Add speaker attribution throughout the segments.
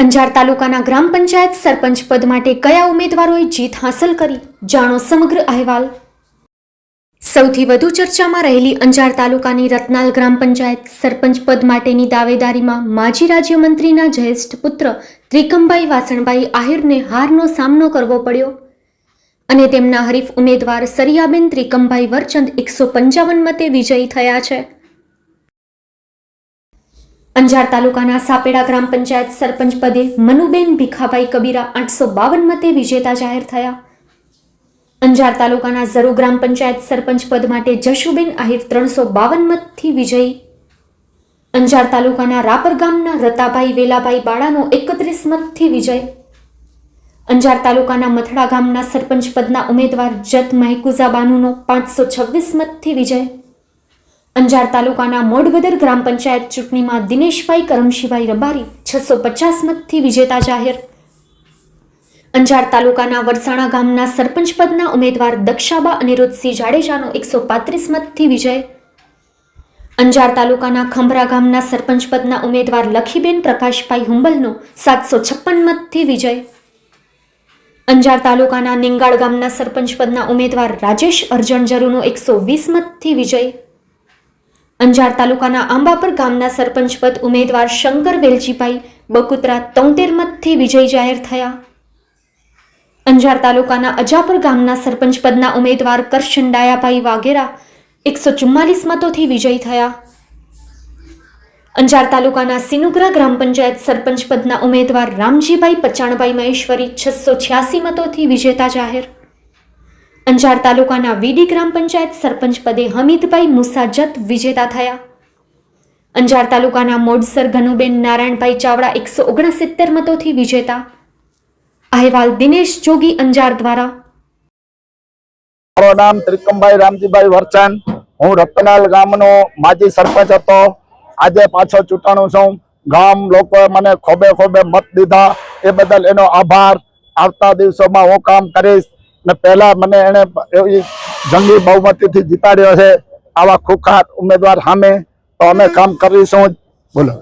Speaker 1: અંજાર તાલુકાના ગ્રામ પંચાયત સરપંચ પદ માટે કયા ઉમેદવારોએ જીત હાંસલ કરી? જાણો સમગ્ર અહેવાલ. સૌથી વધુ ચર્ચામાં રહેલી અંજાર તાલુકાની રત્નાલ ગ્રામ પંચાયત સરપંચ પદ માટેની દાવેદારીમાં માજી રાજ્યમંત્રીના જ્યેષ્ઠ પુત્ર ત્રિકમભાઈ વાસણભાઈ આહિરને હારનો સામનો કરવો પડ્યો અને તેમના હરીફ ઉમેદવાર સરિયાબેન ત્રિકમભાઈ વરચંદ એકસો પંચાવન મતે વિજયી થયા છે. અંજાર તાલુકાના સાપેડા ગ્રામ પંચાયત સરપંચ પદે મનુબેન ભીખાભાઈ કબીરા આઠસો બાવન મતે વિજેતા જાહેર થયા. અંજાર તાલુકાના ઝરુ ગ્રામ પંચાયત સરપંચ પદ માટે જશુબેન આહિર ત્રણસો બાવન મતથી વિજયી. અંજાર તાલુકાના રાપર ગામના રતાભાઈ વેલાભાઈ બાળાનો એકત્રીસ મતથી વિજય. અંજાર તાલુકાના મથડા ગામના સરપંચ પદના ઉમેદવાર જત મહેકુઝા બાનુનો પાંચસો છવ્વીસ મતથી વિજય. અંજાર તાલુકાના મોડવદર ગ્રામ પંચાયત ચૂંટણીમાં દિનેશભાઈ કરમશીભાઈ રબારી છસો પચાસ મતથી વિજેતા જાહેર. અંજાર તાલુકાના વરસાણા ગામના સરપંચ પદના ઉમેદવાર દક્ષાબા અનિરુદ્ધસિંહ જાડેજાનો એકસો પાંત્રીસ મતથી વિજય. અંજાર તાલુકાના ખંભરા ગામના સરપંચ પદના ઉમેદવાર લખીબેન પ્રકાશભાઈ હુંબલનો સાતસો છપ્પન મતથી વિજય. અંજાર તાલુકાના નિંગાળ ગામના સરપંચ પદના ઉમેદવાર રાજેશ અરજણ જરુનો એકસો વીસ મતથી વિજય. અંજાર તાલુકાના આંબાપર ગામના સરપંચ પદ ઉમેદવાર શંકર વેલજીભાઈ બકુતરા તોતેર મતથી વિજય જાહેર થયા. અંજાર તાલુકાના અજાપર ગામના સરપંચ પદના ઉમેદવાર કરશન ડાયાભાઈ વાઘેરા એકસો ચુમ્માલીસ મતોથી વિજય થયા. અંજાર તાલુકાના સિનુગ્રા ગ્રામ પંચાયત સરપંચ પદના ઉમેદવાર રામજીભાઈ પચાણભાઈ મહેશ્વરી છસો છ્યાસી મતોથી વિજેતા જાહેર. અંજાર તાલુકાના વીડી ગ્રામ પંચાયત સરપંચ પદે હમીદભાઈ મુસાજત વિજેતા થયા. અંજાર તાલુકાના મોડસર ઘનુબેન નારાયણભાઈ ચાવડા એકસો ઓગણસિત્તેર મતોથી વિજેતા. અહેવાલ દિનેશ જોગી અંજાર દ્વારા.
Speaker 2: મારું નામ ત્રિકમભાઈ રામજીભાઈ વરચાન હું રતનાલ ગામનો માજી સરપંચ હતો. આજે પાછો ચૂંટાણું છું. ગામ લોકોએ મને ખોબે ખોબે મત દીધા. એ બદલ એનો આભાર. આવતા દિવસોમાં હું કામ કરીશ. ને પહેલા મને એને એવી જંગી બહુમતીથી જીતાડ્યો છે આવા ખુખાર ઉમેદવાર સામે તો અમે કામ કરીશું જ. બોલો.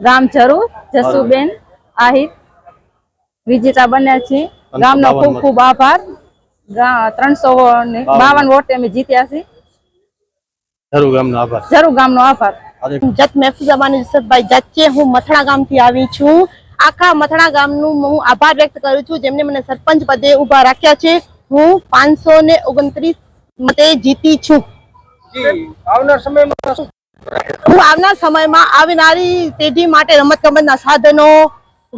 Speaker 3: ગામ જરૂર
Speaker 4: જસુબેન આહિત વિજેતા બન્યા છીએ. ગામનો ખૂબ ખૂબ આભાર. ત્રણસો બાવન. વોટ અમે જીત્યા છીએ.
Speaker 3: જરૂર ગામનો આભાર.
Speaker 4: જરૂર ગામનો આભાર.
Speaker 5: જત મહેફુઝાબાની જસતભાઈ જચ્ચે હું મથણા ગામથી આવી છું. આખા મથણા ગામનું હું આભાર વ્યક્ત કરું છું જેમને મને સરપંચ પદે ઊભા રાખ્યા છે. હું પાંચસો ને ઓગણત્રીસ મતે જીતી છું. હું આવનાર સમયમાં આવનારી પેઢી માટે રમત ગમતના સાધનો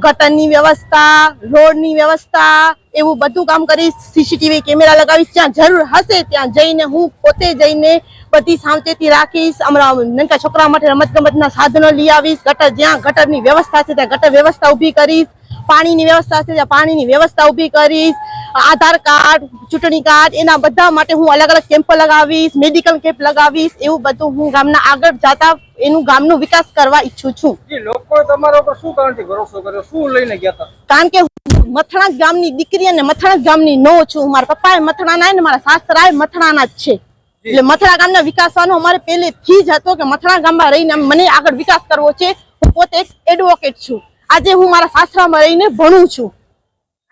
Speaker 5: ગટરની વ્યવસ્થા, રોડની વ્યવસ્થા, એવું બધું કામ કરીશ સીસીટીવી કેમેરા લગાવીશ. જ્યાં જરૂર હશે ત્યાં જઈને હું પોતે જઈને બધી સાવચેતી રાખીશ. અમારા નાના છોકરા માટે રમત ગમતના સાધનો લઈ આવીશ. ગટર, જ્યાં ગટરની વ્યવસ્થા છે ત્યાં ગટર વ્યવસ્થા ઊભી કરીશ. પાણીની વ્યવસ્થા છે ત્યાં પાણીની વ્યવસ્થા ઊભી કરીશ. આધાર કાર્ડ ચૂંટણી કાર્ડ એના બધા માટે હું અલગ અલગ કેમ્પ લગાવીશ મેડિકલ કેમ્પ લગાવીશ એવું બધું હું ગામના આગળ જતા એનું ગામનો વિકાસ કરવા ઈચ્છું છું.
Speaker 6: લોકો તમારા ઉપર શું કારણથી ભરોસો કર્યો? શું લઈને ગયા હતા?
Speaker 5: કારણ કે હું મથણા ગામની દીકરી અને મથણા ગામની નો છું. મારા પપ્પા મથણાના ને મારા સાસરા મથણાના જ છે. એટલે મથણા ગામના વિકાસવાનો અમારે પહેલેથી જ હતો કે મથણા ગામમાં રહીને મને આગળ વિકાસ કરવો છે. હું પોતે એક એડવોકેટ છું. આજે હું મારા સાસરામાં રહીને ભણું છું.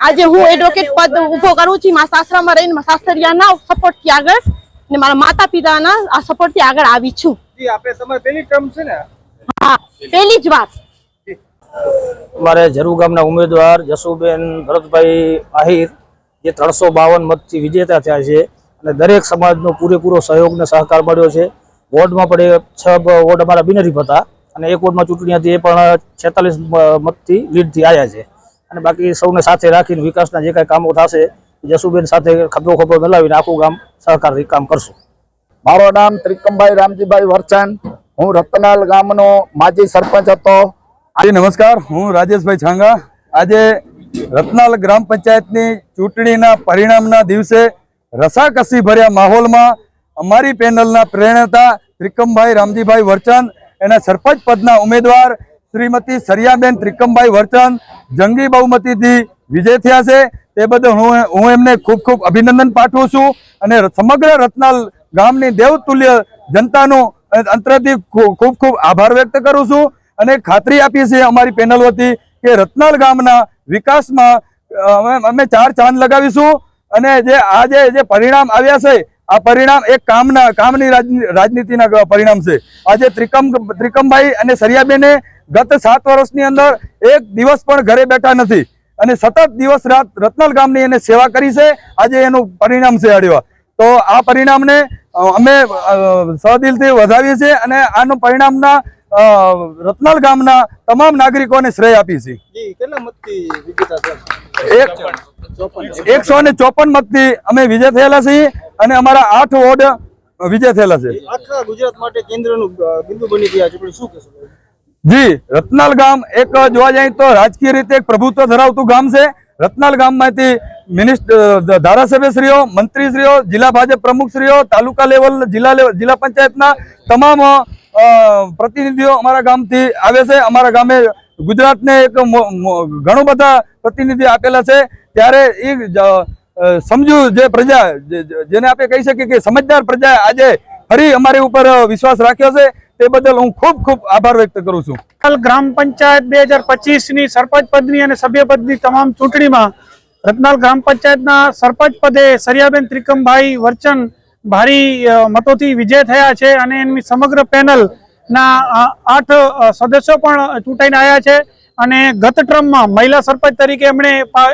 Speaker 5: આજે હું એડવોકેટ પદ ઊભો કરું છું મારા સાસરામાં રહીને મારા સાસરિયાના સપોર્ટથી આગળ ને મારા માતા પિતાના આ સપોર્ટથી આગળ આવી છું.
Speaker 6: જી આપણે તમારી પહેલી ટર્મ છે ને?
Speaker 5: હા પહેલી જ વાત.
Speaker 7: અમારે જરૂર ગામના ઉમેદવાર જસુબેન ભરતભાઈ આહિર જે ત્રણસો બાવન મતથી વિજેતા થયા છે અને દરેક સમાજનો પૂરેપૂરો સહયોગ ને સહકાર મળ્યો છે. વોર્ડમાં પણ એ છ વોર્ડ અમારા બિનરીફ હતા અને એક વોર્ડમાં ચૂંટણી હતી એ પણ છેતાલીસ મતથી લીડથી આવ્યા છે. અને બાકી સૌને સાથે રાખીને વિકાસના જે કાંઈ કામો થશે જસુબેન સાથે ખભો ખભો મિલાવીને આખું ગામ સહકારથી કામ કરશું.
Speaker 2: મારું નામ ત્રિકમભાઈ રામજીભાઈ વરચાન હું રતનાલ ગામનો માજી સરપંચ હતો.
Speaker 8: આજે નમસ્કાર. હું રાજેશભાઈ છાંગા. આજે રત્નાલ ગ્રામ પંચાયતની ચૂંટણીના પરિણામના દિવસે રસાકસી ભર્યા માહોલમાં અમારી પેનલના પ્રેરણતા ત્રિકમભાઈ રામજીભાઈ વરચાન એના સરપંચ પદના ઉમેદવાર શ્રીમતી સરિયાબેન ત્રિકમભાઈ વર્ચન, જંગી બહુમતીથી વિજય થયા છે. તે બદલ હું હું એમને ખૂબ ખૂબ અભિનંદન પાઠવું છું અને સમગ્ર રત્નાલ ગામની દેવતુલ્ય જનતાનો અંતરથી ખૂબ ખૂબ આભાર વ્યક્ત કરું છું અને ખાતરી આપીએ છીએ અમારી પેનલ વતી કે રત્નાલ ગામના વિકાસમાં અમે- ચાર ચાંદ લગાવીશું અને જે આજે જે પરિણામ આવ્યા છે, આ પરિણામ એક કામના કામની રાજની- રાજનીતિના પરિણામ છે. આજે ત્રિકમ ત્રિકમભાઈ અને સરિયાબેને ગત સાત વર્ષની અંદર એક દિવસ પણ ઘરે બેઠા નથી. અને સતત દિવસ રાત રત્નલ ગામની એને સેવા કરી છે. આજે એનું પરિણામ છે અડ્યો તો આ પરિણામને અમે સહદિલથી વધાવીએ છીએ અને આનું પરિણામના રત્નાલ ગામના તમામ નાગરિકોને શ્રેય આપી છે એકસો ને ચોપન મતથી અમે વિજય થયેલા છીએ અને અમારા આઠ વોર્ડ વિજય થયેલા છે.
Speaker 6: આખા ગુજરાત માટે કેન્દ્રનું બિંદુ બની ગયા છે. શું કહેશો?
Speaker 8: જી, રત્નાલ ગામ એક જોવા જાય તો રાજકીય રીતે એક પ્રભુત્વ ધરાવતું ગામ છે. રત્નાલ ગામમાંથી મિનિસ્ટર ધારાસભ્યશ્રીઓ, મંત્રીશ્રીઓ, જિલ્લા ભાજપ પ્રમુખશ્રીઓ, તાલુકા લેવલ, જિલ્લા લેવલ જિલ્લા પંચાયતના તમામ પ્રતિનિધિઓ અમારા ગામથી આવે છે. અમારા ગામે ગુજરાતને એક ઘણું બધા પ્રતિનિધિ આપેલા છે. ત્યારે એ સમજુ જે પ્રજા જેને આપણે કહી શકીએ કે સમજદાર પ્રજાએ આજે ફરી અમારી ઉપર વિશ્વાસ રાખ્યો છે. તે બદલ હું ખૂબ ખૂબ આભાર વ્યક્ત કરું છું.
Speaker 9: ગ્રામ પંચાયત બે હજાર પચીસની સરપંચ પદની અને સભ્ય પદની તમામ ચૂંટણીમાં રત્નાલ ગ્રામ પંચાયતના સરપંચ પદે સરિયાબેન ત્રિકમભાઈ વર્ચન ભારી મતોથી વિજય થયા છે અને એમની સમગ્ર પેનલના આઠ સદસ્યો પણ ચૂંટાઈને આવ્યા છે અને ગત ટ્રમમાં મહિલા સરપંચ તરીકે એમણે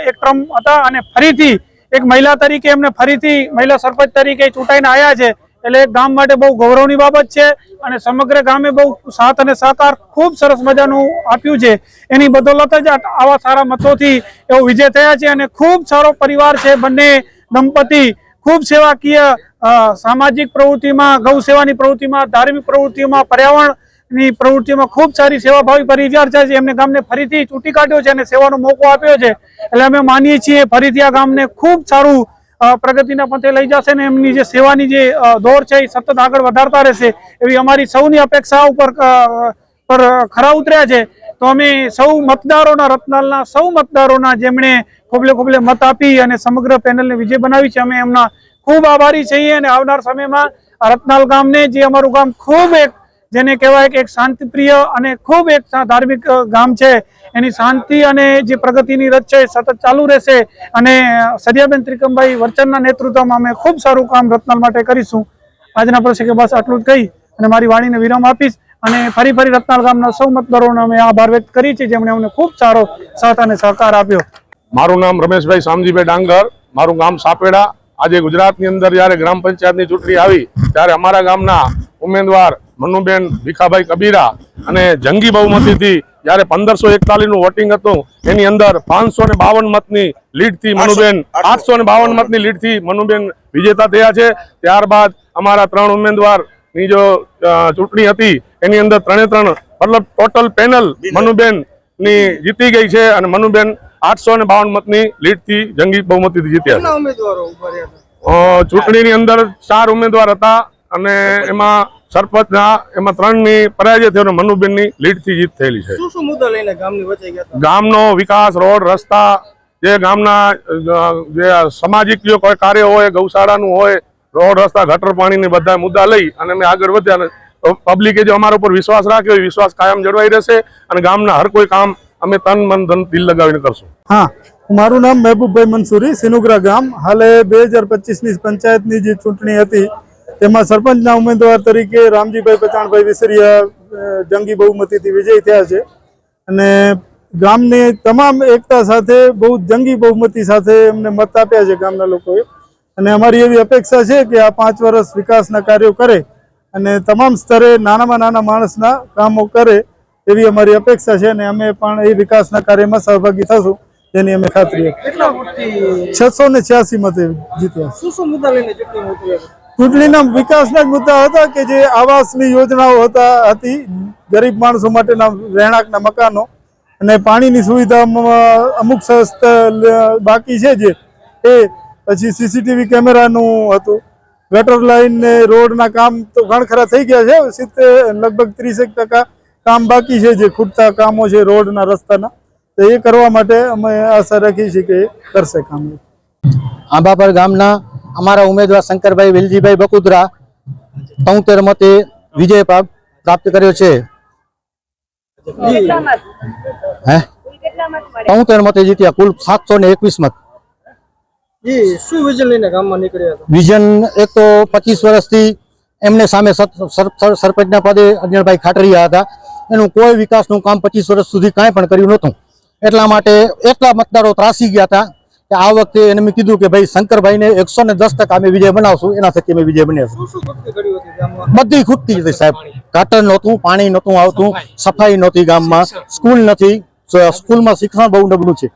Speaker 9: એક ટ્રમ હતા અને ફરીથી એક મહિલા તરીકે એમને ફરીથી મહિલા સરપંચ તરીકે ચૂંટાઈને આવ્યા છે. એટલે ગામ માટે બહુ ગૌરવની બાબત છે અને સમગ્ર ગામે બહુ સાથ અને સહકાર ખૂબ સરસ મજાનું આપ્યું છે. એની બદોલત જ આવા સારા મતોથી એવો વિજય થયા છે અને ખૂબ સારો પરિવાર છે બંને દંપતી. ખૂબ સેવાકીય સામાજિક પ્રવૃત્તિમાં, ગૌ સેવાની પ્રવૃત્તિમાં, ધાર્મિક પ્રવૃત્તિઓમાં, પર્યાવરણની પ્રવૃત્તિમાં ખૂબ સારી સેવાભાવી પરિવાર છે. એમને ગામને ફરીથી ચૂંટી કાઢ્યો છે અને સેવાનો મોકો આપ્યો છે. એટલે અમે માનીએ છીએ ફરીથી આ ગામને ખૂબ સારું પ્રગતિના પંથે લઈ જશે ને એમની જે સેવાની જે દોર છે એ સતત આગળ વધારતા રહેશે એવી અમારી સૌની અપેક્ષા ઉપર પર ખરા ઉતર્યા છે. તો અમે સૌ મતદારોના, રત્નાલના સૌ મતદારોના જેમણે ખોબલે ખોબલે મત આપી અને સમગ્ર પેનલને વિજય બનાવી છે, અમે એમના ખૂબ આભારી છીએ અને આવનાર સમયમાં રત્નાલ ગામને જે અમારું ગામ ખૂબ એક જેને કહેવાય કે એક શાંતિપ્રિય અને ખૂબ એક ધાર્મિક ગામ છે. એની શાંતિ અને જે પ્રગતિની રથ છે સતત ચાલુ રહેશે. અને સરિયાબેન ત્રિકમભાઈ વર્ચનના નેતૃત્વમાં અમે ખૂબ સારું કામ રત્નાલ માટે કરીશું. આજના પ્રસંગે બસ આટલું જ કહી અને મારી વાણીને વિરામ આપીશ અને ફરી ફરી રત્નાલ ગામના સૌ મતદારોને અમે આભાર વ્યક્ત કરી છે જેમણે અમને ખૂબ સારો સાથ અને સહકાર આપ્યો.
Speaker 10: મારું નામ રમેશભાઈ શામજીભાઈ ડાંગર, મારું ગામ સાપેડા. આજે ગુજરાતની અંદર જ્યારે ગ્રામ પંચાયતની ચૂંટણી આવી, ત્યારે અમારા ગામના ઉમેદવાર મનુબેન ભીખાભાઈ કબીરા અને જંગી બહુમતીથી જ્યારે પંદરસો એકતાલીસનું વોટિંગ હતું એની અંદર પાંચસો ને બાવન મતની લીડથી મનુબેન આઠસો ને બાવન મતની લીડથી મનુબેન વિજેતા થયા છે. ત્યારબાદ અમારા ત્રણ ઉમેદવારની જો ચૂંટણી હતી એની અંદર ત્રણે ત્રણ મતલબ ટોટલ પેનલ મનુબેનની જીતી ગઈ છે અને મનુબેન આઠસો ને બાવન મતની લીડથી જંગી બહુમતીથી જીત્યા
Speaker 6: ઉમેદવારો
Speaker 10: ચૂંટણીની અંદર ચાર ઉમેદવાર હતા અને એમાં સરપંચના એમાં ત્રણની પરાજય થયો અને મનુબેનની લીડથી જીત થયેલી છે.
Speaker 6: શું શું મુદ્દા લઈને ગામની વચ્ચે ગયા
Speaker 10: ગામનો વિકાસ રોડ રસ્તા જે ગામના જે સામાજિક જે કોઈ કાર્ય હોય ગૌશાળાનું હોય રોડ રસ્તા ગટર પાણીને બધા મુદ્દા લઈ અને અમે આગળ વધ્યા અને પબ્લિકે જે અમારા ઉપર વિશ્વાસ રાખ્યો એ વિશ્વાસ કાયમ જળવાઈ રહેશે અને ગામના હર કોઈ કામ અમે તન મન ધન દિલ લગાવીને કરશું.
Speaker 9: હા મારું નામ મહેબૂબભાઈ મંસૂરી સિનુગ્રા ગામ. હાલે બે હજાર પચીસની પંચાયતની જે ચૂંટણી હતી તેમાં સરપંચના ઉમેદવાર તરીકે રામજીભાઈ પચાણભાઈ વિસરિયા જંગી બહુમતીથી વિજય થયા છે. અને ગામની તમામ એકતા સાથે બહુ જંગી બહુમતી સાથે એમને મત આપ્યા છે ગામના લોકોએ. અને અમારી એવી અપેક્ષા છે કે આ પાંચ વર્ષ વિકાસના કાર્યો કરે અને તમામ સ્તરે નાનામાં નાના માણસના કામો કરે એવી અમારી અપેક્ષા છે અને અમે પણ એ વિકાસના કાર્યમાં સહભાગી થશું તેની અમે ખાતરી છસો ને છ્યાસી મતે જીત્યા ચૂંટણીના વિકાસના જ મુદ્દા હતા કે જે આવાસની યોજનાઓ હતા, હતી, ગરીબ માણસો માટેના રહેણાંકના મકાનો અને પાણીની સુવિધામાં અમુક બાકી છે જે, એ પછી સીસીટીવી કેમેરાનું હતું. ગટર લાઈન ને રોડના કામ તો ઘણખરા થઈ ગયા છે, સિત્તેર, લગભગ ત્રીસેક ટકા કામ બાકી છે જે ખૂટતા કામો છે રોડના રસ્તાના. તો એ કરવા માટે અમે આશા રાખીએ છીએ કે કરશે કામ.
Speaker 7: આંબાપર ગામના અમારા ઉમેદવાર શંકરભાઈ વેલજીભાઈ બકુદરા તોતેર મતે વિજય પ્રાપ્ત કર્યો છે. હે?
Speaker 11: તોતેર મતે જીત્યા કુલ સાતસો ને એકવીસ મત.
Speaker 6: વિઝન
Speaker 11: એક તો પચીસ વર્ષથી એમને સામે સર- સર- સર- સરપંચના પદે અજયભાઈ ખાટરિયા હતા. એનું કોઈ વિકાસનું કામ પચીસ વર્ષ સુધી કાંઈ પણ કર્યું નહોતું. એટલા માટે એટલા મતદારો ત્રાસી ગયા હતા. કે આ વખતે એને મેં કીધું કે ભાઈ શંકરભાઈને એકસો ને દસ ટકા અમે વિજય બનાવશું એના થકી અમે વિજય બન્યા
Speaker 6: શું શું
Speaker 11: બધી ખૂટતી હતી સાહેબ. ગટર નહોતું પાણી નહોતું આવતું સફાઈ નહોતી ગામમાં સ્કૂલ નથી સ્કૂલમાં શિક્ષણ બહુ નબળું છે.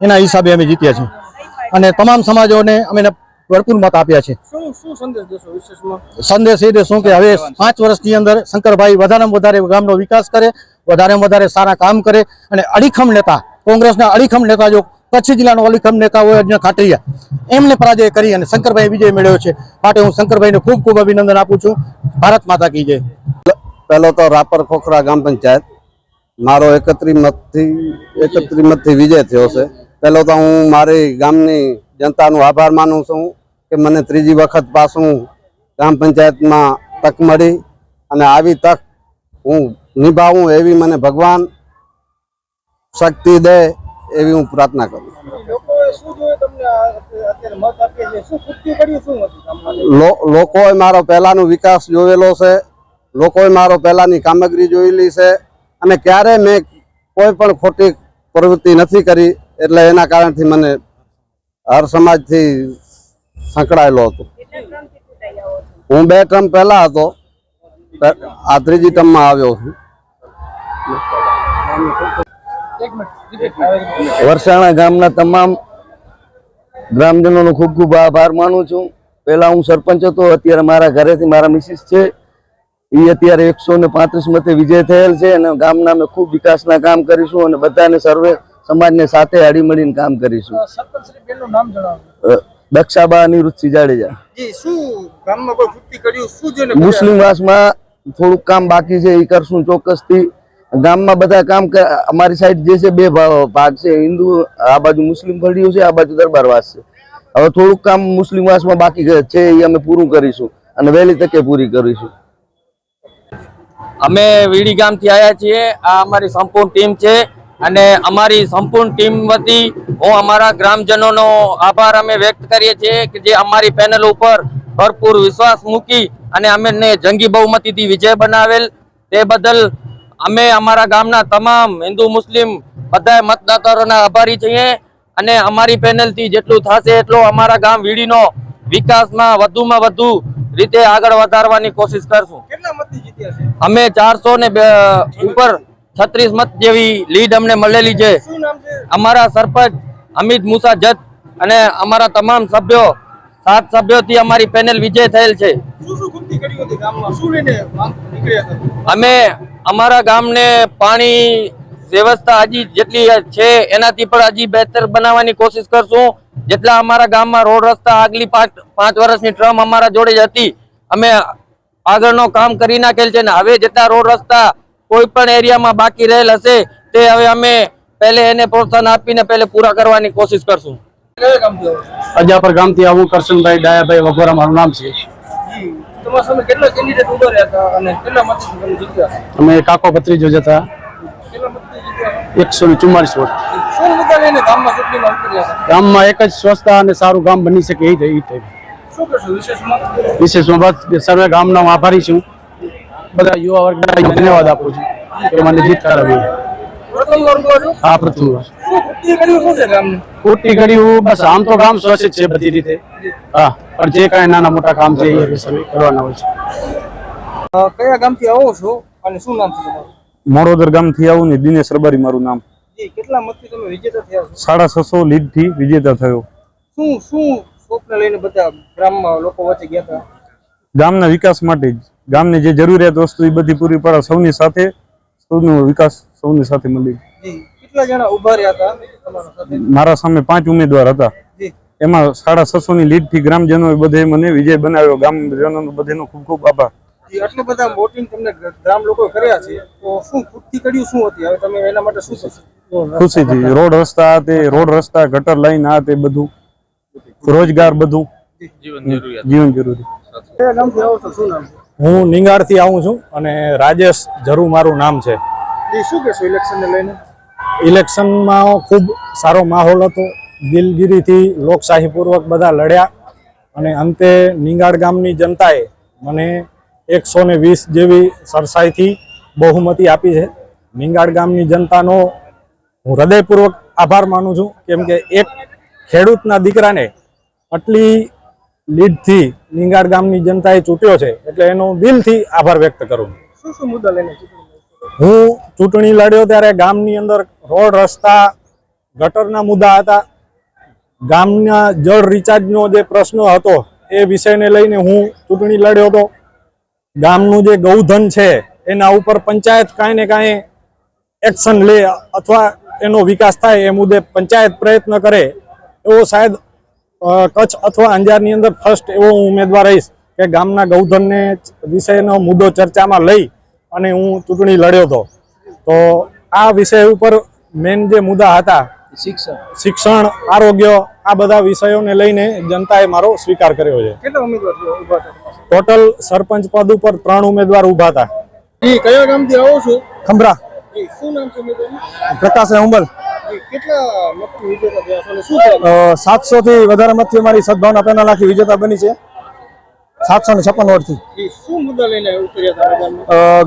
Speaker 11: એના હિસાબે અમે જીત્યા છીએ. અને તમામ સમાજોને અમે ભરપૂર મત આપ્યા છે.
Speaker 6: શું શું સંદેશ
Speaker 11: એ દેશું કે હવે પાંચ વર્ષની અંદર શંકરભાઈ વધારેમાં વધારે ગામનો વિકાસ કરે વધારેમાં વધારે સારા કામ કરે અને અડીખમ નેતા કોંગ્રેસના અડીખમ નેતા જો કચ્છ જિલ્લાનો અલીખમ નેતા હોય અર્જુન ખાટરિયા. એમને પરાજય કરી અને શંકરભાઈ વિજય મેળવ્યો છે. માટે હું શંકરભાઈને ખૂબ ખૂબ અભિનંદન આપું છું. ભારત માતા કી જય.
Speaker 12: પહેલો તો રાપર ખોખરા ગ્રામ પંચાયત. મારો એકત્રી મતથી વિજય થયો છે. પહેલો તો હું મારી ગામની જનતાનો આભાર માનું છું કે મને ત્રીજી વખત પાછું ગ્રામ પંચાયતમાં તક મળી અને આવી તક હું નિભાવું એવી મને ભગવાન શક્તિ દે એવી હું પ્રાર્થના કરું
Speaker 6: લોકોએ શું જોયું તમને આ અત્યારે મત આપીએ છે શું કૃત્ય કર્યું શું હતું ગામમાં
Speaker 12: લો- લોકોએ મારો પહેલાંનો વિકાસ જોયેલો છે. લોકોએ મારો પહેલાંની કામગીરી જોયેલી છે. અને ક્યારે મેં કોઈ પણ ખોટી પ્રવૃત્તિ નથી કરી એટલે એના કારણથી મને હર સમાજથી સંકળાયેલો હતો. હું બે ટર્મ પહેલા હતો. આ ત્રીજી ટર્મમાં આવ્યો છું.
Speaker 13: વરસાણા ગામના તમામ ગ્રામજનોનો ખૂબ ખૂબ આભાર માનું છું. પહેલા હું સરપંચ હતો અત્યારે મારા ઘરેથી મારા મિસિસ છે. એ અત્યારે એકસો ને પાંત્રીસ મતે વિજય થયેલ છે અને ગામના અમે ખૂબ વિકાસના કામ કરીશું અને બધાને સર્વે સમાજને સાથે હળી મળીને કામ કરીશું. દક્ષાબા અનિરુદ્ધસિંહ જાડેજા મુસ્લિમ વાસમાં થોડુંક કામ બાકી છે એ કરશું ચોક્કસથી. ગામમાં બધા કામ અમારી સાઈડ જે છે બે ભાગ છે. હિન્દુ, આ બાજુ મુસ્લિમ ભળ્યું છે, આ બાજુ દરબારવાસ છે. હવે થોડુંક કામ મુસ્લિમ વાસમાં બાકી છે, એ અમે પૂરું કરીશું અને વહેલી તકે પૂરી કરીશું.
Speaker 7: અમે વીડી ગામથી આવ્યા છીએ. આ અમારી સંપૂર્ણ ટીમ છે અને અમારી સંપૂર્ણ ટીમ વતી હું અમારા ગ્રામજનોનો આભાર અમે વ્યક્ત કરીએ છીએ કે જે અમારી પેનલ ઉપર ભરપૂર વિશ્વાસ મૂકી અને અમને જંગી બહુમતીથી વિજય બનાવેલ. તે બદલ અમે અમારા ગામના તમામ હિન્દુ મુસ્લિમ બધા મતદાતાઓના આભારી છીએ અને અમારી પેનલથી જેટલું થશે એટલો અમારા ગામ વીડીનો વિકાસમાં વધુમાં વધુ રીતે આગળ વધારવાની કોશિશ કરશું. અમે ચારસો ને ઉપર છત્રીસ મત જેવી લીડ અમને મળેલી છે. અમારા સરપંચ અમિત મુસા જત અને અમારા તમામ સભ્યો સાત સભ્યોથી અમારી પેનલ વિજય થયેલ છે. અમે અમારા ગામને પાણી વ્યવસ્થા હજી જેટલી છે એનાથી પણ હજી બહેતર બનાવવાની કોશિશ કરશું. જેટલા અમારા ગામમાં રોડ રસ્તા આગલી પાંચ પાંચ વર્ષની ટ્રમ અમારા જોડે જ હતી. અમે આગળનો કામ કરી નાખેલ છે ને હવે જેટલા રોડ રસ્તા કોઈ પણ એરિયામાં બાકી રહેલ હશે તે હવે અમે પહેલે એને પ્રોત્સાહન આપીને પહેલે પૂરા કરવાની કોશિશ કરશું?
Speaker 11: અજાપર ગામથી આવું કરશનભાઈ ડાયાભાઈ વગોરા મારું નામ છે.
Speaker 6: તમારા કેટલા કેન્ડિડેટ ઊભા રહ્યા હતા અને કેટલા મત તમે જીત્યા?
Speaker 11: અમે કાકો ભત્રીજો જતા. એકસો ને ચુમ્માલીસ વોટ.
Speaker 6: ગામમાં
Speaker 11: એક જ સ્વચ્છતા અને સારું ગામ બની શકે એ થઈ. થઈ
Speaker 6: વિશેષમાં
Speaker 11: બસ સર્વે ગામના હું આભારી છું. બધા યુવા વર્ગના ધન્યવાદ આપું છું. કે મને જીત કરાવી. આ પ્રથમ વાર.
Speaker 6: કર્યું
Speaker 11: ખોટી ઘડી બસ આમ તો ગામ સ્વચ્છ છે બધી રીતે. હા પણ જે કાંઈ નાના મોટા કામ છે એ કરવાના હોય છે.
Speaker 6: કયા ગામથી આવો છો અને શું નામ છે તમારું?
Speaker 14: મોડોદર ગામથી આવું ને દિનેશ રબારી મારું નામ.
Speaker 6: કેટલા મતથી તમે વિજેતા થયા છો?
Speaker 14: સાડા છસો લીડથી વિજેતા થયો.
Speaker 6: શું શું સ્વપ્ન લઈને બધા ગ્રામમાં લોકો વચ્ચે ગયા હતા?
Speaker 14: ગામના વિકાસ માટે જ. ગામની જે જરૂરિયાત વસ્તુ એ બધી પૂરી પાડે સૌની સાથે સૌનો વિકાસ સૌની સાથે મળી.
Speaker 6: જી. કેટલા જણા ઊભા રહ્યા હતા
Speaker 14: મારા સામે પાંચ ઉમેદવાર હતા. એમાં સાડા છસો ની લીડથી ગ્રામજનો બધે મને વિજય બનાવ્યો. ગામજનોનો બધેનો ખૂબ ખૂબ આભાર.
Speaker 6: જી આટલા બધા વોટિંગ તમને ગ્રામ લોકો કર્યા છે તો શું કૃત્ય કર્યું શું હતી? હવે તમે એના માટે શું થશે
Speaker 14: ખુશીથી રોડ રસ્તા તે રોડ રસ્તા ગટર લાઈન આ તે બધું. રોજગાર બધું. જીવન જરૂરી.
Speaker 6: હું નિંગાડ આવો છો? શું નામ છે?
Speaker 11: હું નિંગાળથી આવું છું અને રાજેશ જરૂર મારું નામ છે.
Speaker 6: શું કહેશો ઇલેક્શનને લઈને?
Speaker 3: ઇલેક્શનમાં ખૂબ સારો માહોલ હતો. દિલગીરીથી લોકશાહીપૂર્વક બધા લડ્યા અને અંતે નિંગાડ ગામની જનતાએ મને એકસો ને વીસ જેવી સરસાઈથી બહુમતી આપી છે. નિંગાડ ગામની જનતાનો હું હૃદયપૂર્વક આભાર માનું છું. કેમ કે એક ખેડૂતના દીકરાને આટલી લીડથી નિંગાડ ગામની જનતાએ ચૂંટ્યો છે. એટલે એનો દિલથી આભાર વ્યક્ત કરું
Speaker 6: શું શું મુદ્દા લઈને
Speaker 3: હું ચૂંટણી લડ્યો ત્યારે ગામની અંદર રોડ, રસ્તા, ગટરના મુદ્દા હતા. ગામના જળ રિચાર્જનો જે પ્રશ્ન હતો એ વિષયને લઈને હું ચૂંટણી લડ્યો હતો. ગામનું જે ગૌધન છે, એના ઉપર પંચાયત કાંઈ ને કાંઈ એક્શન લે અથવા એનો વિકાસ થાય એ મુદ્દે પંચાયત પ્રયત્ન કરે એવો શાયદ કચ્છ અથવા અંજારની અંદર ફર્સ્ટ એવો હું ઉમેદવાર રહીશ કે ગામના ગૌધનને વિષયનો મુદ્દો ચર્ચામાં લઈ અને હું ચૂંટણી લડ્યો હતો. તો આ વિષય ઉપર મેન જે મુદ્દા હતા
Speaker 6: શિક્ષણ.
Speaker 3: શિક્ષણ આરોગ્ય આ બધા વિષયોને લઈને જનતાએ મારો સ્વીકાર કર્યો છે.
Speaker 6: કેટલા ઉમેદવાર
Speaker 3: ટોટલ સરપંચ પદ ઉપર ત્રણ ઉમેદવાર ઊભા હતા.
Speaker 6: જી કયા ગામથી આવો છો?
Speaker 3: ખંભરા.
Speaker 6: શું નામ છે
Speaker 3: પ્રકાશ
Speaker 6: કહેવા
Speaker 3: સાતસો થી વધારે મતથી અમારી સદભાવના પેનલ આખી વિજેતા બની છે. સાતસો ને છપ્પન વોટથી.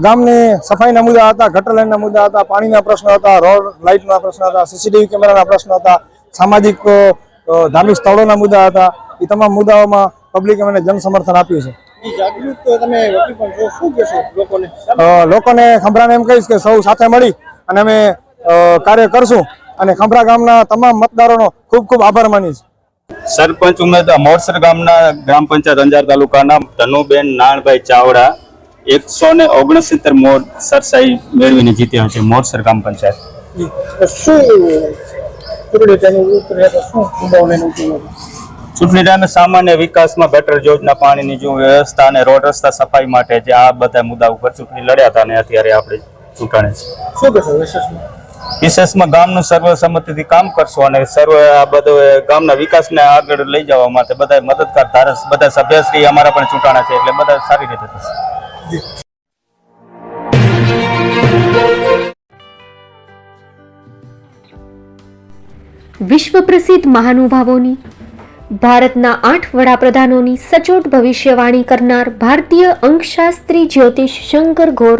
Speaker 3: ગામની સફાઈના મુદ્દા હતા ગટર લાઇનના મુદ્દા હતા પાણીના પ્રશ્નો હતા રોડ લાઇટના પ્રશ્ન હતા સીસીટીવી કેમેરાના પ્રશ્ન હતા સામાજિક ધાર્મિક સ્થળોના મુદ્દા હતા. એ તમામ મુદ્દાઓમાં પબ્લિકે મને જન સમર્થન આપ્યું છે.
Speaker 6: લોકોને?
Speaker 3: ખંભરાને એમ કહીશ કે સૌ સાથે મળી અને અમે કાર્ય કરશું અને ખંભરા ગામના તમામ મતદારોનો ખૂબ ખૂબ આભાર માનીશ.
Speaker 15: સરપંચ ઉમેદવાર મોરસર ગામના ગ્રામ પંચાયત અંજાર તાલુકાના ધનુબેન નાણભાઈ ચાવડા એકસો ને ઓગણસિત્તેર મોર સરસાઈ મેળવીને જીત્યા છે મોરસર ગ્રામ પંચાયત.
Speaker 6: જી. ચૂંટણી ટાઈમે ઉતર્યા હતા શું મુદ્દાઓ લઈને ઉતર્યા હતા
Speaker 15: ચૂંટણી ટાઈમે સામાન્ય વિકાસમાં ગટર યોજના પાણીની જો વ્યવસ્થા અને રોડ રસ્તા સફાઈ માટે જે આ બધા મુદ્દા ઉપર ચૂંટણી લડ્યા હતા અને અત્યારે આપણે ચૂંટાણે છે
Speaker 6: શું કહેશો વિશેષમાં
Speaker 15: ગામનું સર્વસંમતિથી કામ કરશું અને સર્વ આ ગામના વિકાસને આગળ લઈ જવા માટે બધા મદદગાર ધારસ, બધા સભ્યશ્રી અમારા પણ ચૂંટાણા છે એટલે બધા સારી રીતે થશે.
Speaker 1: વિશ્વ પ્રસિદ્ધ મહાનુભાવોની, ભારતના આઠ વડાપ્રધાનોની સચોટ ભવિષ્યવાણી કરનાર ભારતીય અંકશાસ્ત્રી જ્યોતિષ શંકર ઘોર